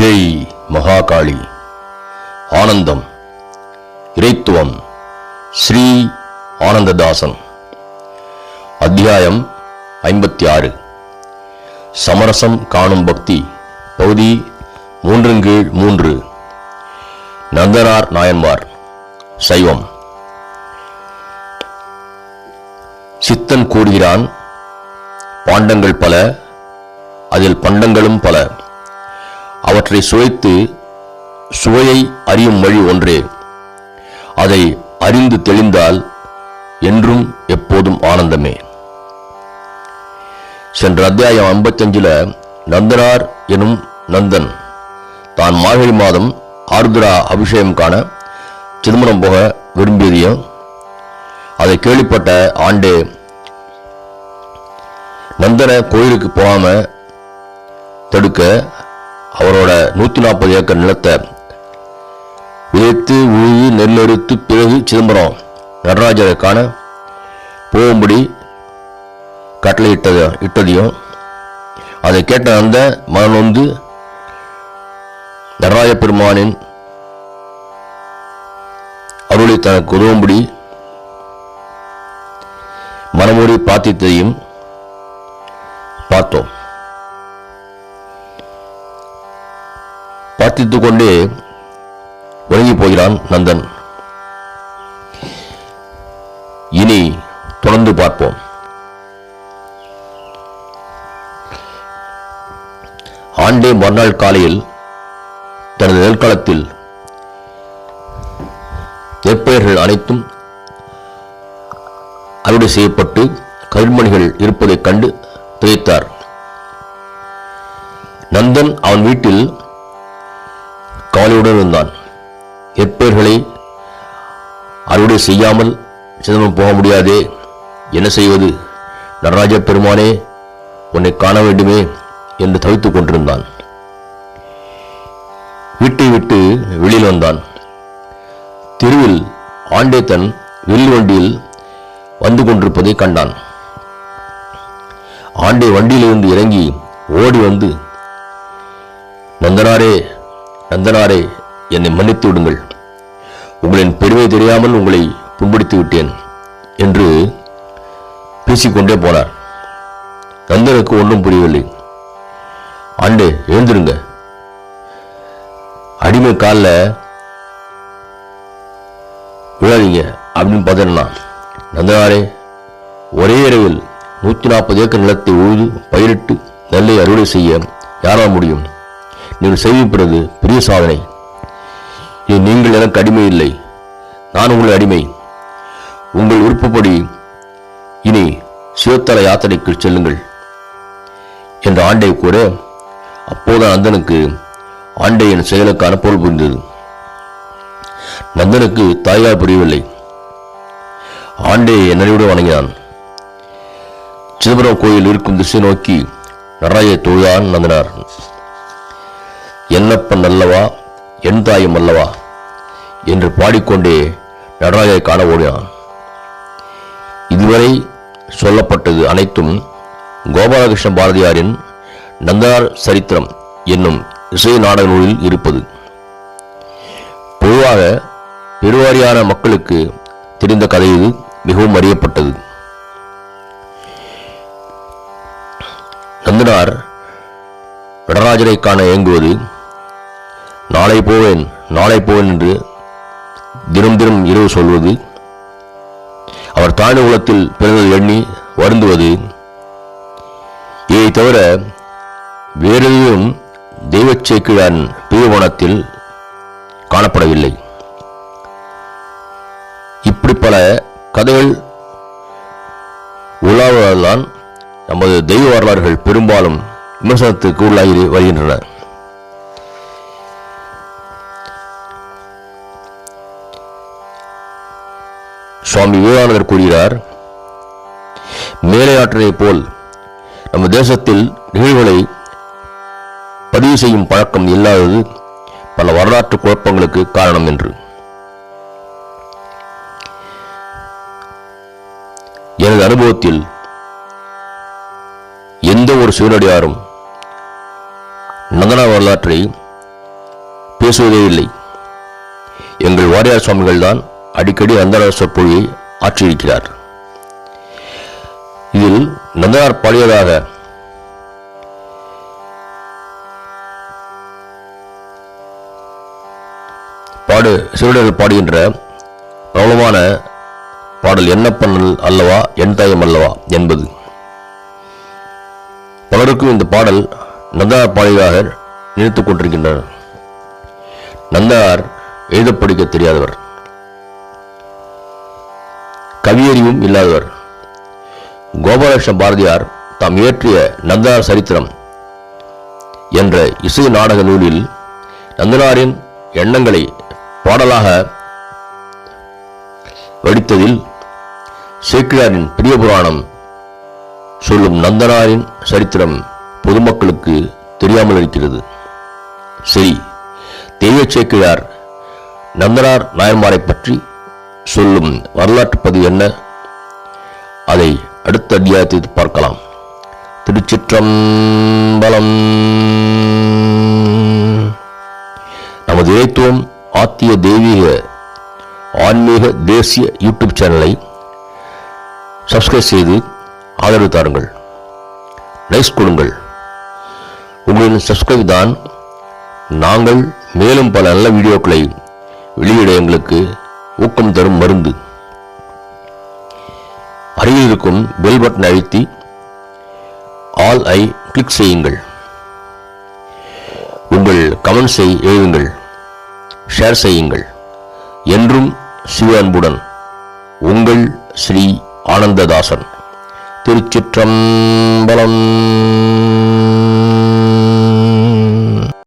ஜெய் மகாகாளி. ஆனந்தம் இறைத்துவம் ஸ்ரீ ஆனந்ததாசன். அத்தியாயம் ஐம்பத்தி ஆறு சமரசம் காணும் பக்தி பகுதி மூன்றின் கீழ் மூன்று. நந்தனார் நாயன்மார் சைவம். சித்தன் கூறுகிறான் பாண்டங்கள் பல அதில் பண்டங்களும் பல. அவற்றை சுவைத்து சுவையை அறியும் வழி ஒன்றே. அதை அறிந்து தெளிந்தால் என்றும் எப்போதும் ஆனந்தமே. சென்ற அத்தியாயம் ஐம்பத்தஞ்சில் நந்தனார் எனும் நந்தன் தான் மார்கழி மாதம் ஆர்திரா அபிஷேகம் காண சிதம்பரம் போக விரும்பியதையும் அதை கேள்விப்பட்ட ஆண்டே நந்தனை கோயிலுக்கு போகாம தடுக்க அவரோட நூற்றி நாற்பது ஏக்கர் நிலத்தை விதைத்து உழுது நெல்லெடுத்து பிறகு சிதம்பரம் நடராஜரை காண போகும்படி கட்டளை இட்டது இட்டதையும். அதை கேட்ட அந்த மகன் வந்து நடராஜ பெருமானின் அருளை தனக்கு உதவும்படி மனமூடி பிரார்த்தித்ததையும் பார்த்தோம். பிரார்த்தித்துக் கொண்டே உறங்கி போகிறான் நந்தன். இனி தொடர்ந்து பார்ப்போம். ஆண்டே மறுநாள் காலையில் தனது நெற்களத்தில் நெற்பயிர்கள் அனைத்தும் அறுவடை செய்யப்பட்டு கருமணிகள் இருப்பதைக் கண்டு திகைத்தார். நந்தன் அவன் வீட்டில் கவலையுடன் இருந்தான். எப்பேர்களை அறுவடை செய்யாமல் சிதம்பரம் போக முடியாதே. என்ன செய்வது? நடராஜ பெருமானே உன்னை காண வேண்டுமே என்று தவித்துக் கொண்டிருந்தான். வீட்டை விட்டு வெளியில் வந்தான். தெருவில் ஆண்டே தன் வில் வண்டியில் வந்து கொண்டிருப்பதை கண்டான். ஆண்டே வண்டியிலிருந்து இறங்கி ஓடி வந்து நந்தனாரே நந்தனாரே என்னை மன்னித்து விடுங்கள். உங்களின் பெருமை தெரியாமல் உங்களை புண்படுத்தி விட்டேன் என்று பேசிக்கொண்டே போனார். நந்தனுக்கு ஒன்றும் புரியவில்லை. ஆண்டே எழுந்திருங்க. அடிமை காலில் விழாதீங்க அப்படின்னு பார்த்தேன்னா நந்தனாரே ஒரே இரவில் நூற்றி நாற்பது ஏக்கர் நிலத்தை உழுது பயிரிட்டு நெல்லை அறுவடை செய்ய யாரால் முடியும்? நீங்கள் செய்விப்பது பெரிய சாதனை. இது நீங்கள் எனக்கு அடிமை இல்லை? நான் உங்கள் அடிமை. உங்கள் விருப்பப்படி இனி சிவத்தல யாத்திரைக்கு செல்லுங்கள். என்ற ஆண்டை கூட அப்போது நந்தனுக்கு என் செயலுக்கான பொருள் புரிந்தது. நந்தனுக்கு தாயார் புரியவில்லை. ஆண்டையை என்னையோடு வணங்கினான். சிதம்பரம் கோயில் இருக்கும் திசை நோக்கி நடராஜை தொழுதான் நந்தனார். என்னப்பன் அல்லவா என் தாயும் அல்லவா? என்று பாடிக்கொண்டே நடராஜரை காண ஓடினான். இதுவரை சொல்லப்பட்டது அனைத்தும் கோபாலகிருஷ்ண பாரதியாரின் நந்தனார் சரித்திரம் என்னும் இசை நாடக நூலில் இருப்பது. பொதுவாக பெருவாரியான மக்களுக்கு தெரிந்த கதை இது மிகவும் அறியப்பட்டது. நந்தனார் நடராஜரை காண இயங்குவது நாளை போவேன் நாளை போவேன் என்று தினம் தினம் இரவு சொல்வது. அவர் தாழ்ந்த குலத்தில் பிறந்தது எண்ணி வருந்துவது. இதை தவிர வேறு தெய்வச் சேக்கிழான் பிரியவனத்தில் காணப்படவில்லை. இப்படி பல கதைகள் உலாவதால்தான் நமது தெய்வ வரலாறுகள் பெரும்பாலும் விமர்சனத்துக்கு உள்ளாகி வருகின்றன. சுவாமி விவேகானந்தர் கூறுகிறார் மேலே போல் நம்ம தேசத்தில் நிகழ்வுகளை பதிவு செய்யும் பழக்கம் இல்லாதது பல வரலாற்று குழப்பங்களுக்கு காரணம் என்று. எனது அனுபவத்தில் எந்த ஒரு சிவனடியாரும் நந்தன வரலாற்றை பேசுவதே இல்லை. எங்கள் வாரியார் சுவாமிகள் தான் அடிக்கடி நந்தனார் சொற்பொழியை ஆற்றியிருக்கிறார். இதில் நந்தனார் பாடியதாக பாடு சிறுடர்கள் பாடுகின்ற பிரபலமான பாடல் என்ன பண்ணல் அல்லவா என் தாயம் அல்லவா என்பது. பலருக்கும் இந்த பாடல் நந்தனார் பாடியதாக நினைத்துக் கொண்டிருக்கின்றனர். நந்தனார் எழுத படிக்க தெரியாதவர். கவியறிவும் இல்லாதவர். கோபாலகிருஷ்ண பாரதியார் தாம் இயற்றிய நந்தனார் சரித்திரம் என்ற இசை நாடக நூலில் நந்தனாரின் எண்ணங்களை பாடலாக வடித்ததில் சேக்கிழாரின் பெரிய புராணம் சொல்லும் நந்தனாரின் சரித்திரம் பொதுமக்களுக்கு தெரியாமல் இருக்கிறது. சரி தெய்வ சேக்கிழார் நந்தனார் நாயன்மாரை பற்றி சொல்லும் வரலாற்று பதிவு என்ன? அதை அடுத்த அத்தியாயத்தில் பார்க்கலாம். திருச்சிற்றம்பலம். நமது இறைத்துவம் ஆத்திய தெய்வீக ஆன்மீக தேசிய யூடியூப் சேனலை சப்ஸ்கிரைப் செய்து ஆதரவு தாருங்கள். லைக்ஸ் கொடுங்கள். உங்களின் சப்ஸ்கிரைப் தான் நாங்கள் மேலும் பல நல்ல வீடியோக்களை வெளியிட எங்களுக்கு ஊக்கம் தரும் மருந்து. அருகில் இருக்கும் பெல் பட்டன் அழுத்தி ஆல் ஐ கிளிக் செய்யுங்கள். உங்கள் கமெண்ட்ஸை எழுதுங்கள். ஷேர் செய்யுங்கள். என்றும் சிவ அன்புடன் உங்கள் ஸ்ரீ ஆனந்ததாசன் திருச்சிற்றம்பலம்.